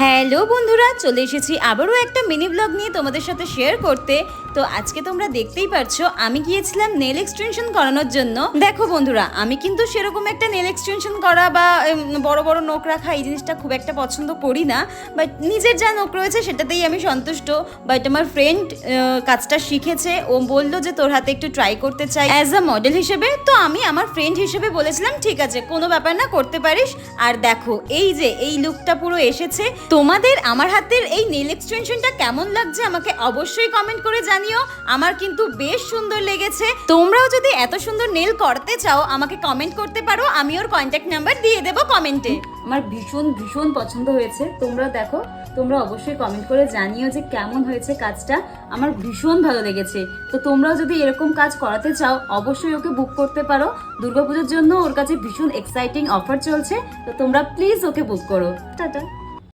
Hello বন্ধুরা, চলে এসেছি আবারও একটা মিনি ব্লগ নিয়ে তোমাদের সাথে শেয়ার করতে। তো আজকে তোমরা দেখতেই পারছ, আমি গিয়েছিলাম নেল এক্সটেনশন করানোর জন্য। দেখো বন্ধুরা, আমি কিন্তু সেরকম একটা নেল এক্সটেনশন করা বা বড় বড় নখ রাখা এই জিনিসটা খুব একটা পছন্দ করি না। বাট নিজের যা নখ রয়েছে সেটাতেই আমি সন্তুষ্ট। বাট আমার ফ্রেন্ড কাজটা শিখেছে। ও বলল যে তোর হাতে একটু ট্রাই করতে চাই। অ্যাজ আ মডেল হিসেবে, তো আমি আমার ফ্রেন্ড হিসেবে বলেছিলাম, ঠিক আছে, কোনো ব্যাপার না, করতে পারিস। আর দেখো, এই যে, এই লুকটা পুরো এসেছে। তোমাদের আমার হাতের এই নেল এক্সটেনশনটা কেমন লাগছে আমাকে অবশ্যই কমেন্ট করে জানিও। আমার কিন্তু বেশ সুন্দর লেগেছে। তোমরাও যদি এত সুন্দর নেল করতে চাও, আমাকে কমেন্ট করতে পারো। আমি ওর কন্ট্যাক্ট নাম্বার দিয়ে দেবো কমেন্টে আমার ভীষণ ভীষণ পছন্দ হয়েছে। তোমরা দেখো, তোমরা অবশ্যই কমেন্ট করে জানিও যে কেমন হয়েছে কাজটা। আমার ভীষণ ভালো লেগেছে। তো তোমরাও যদি এরকম কাজ করাতে চাও, অবশ্যই ওকে বুক করতে পারো। দুর্গাপুজোর জন্য ওর কাছে ভীষণ এক্সাইটিং অফার চলছে। তো তোমরা প্লিজ ওকে বুক করো। টাটা।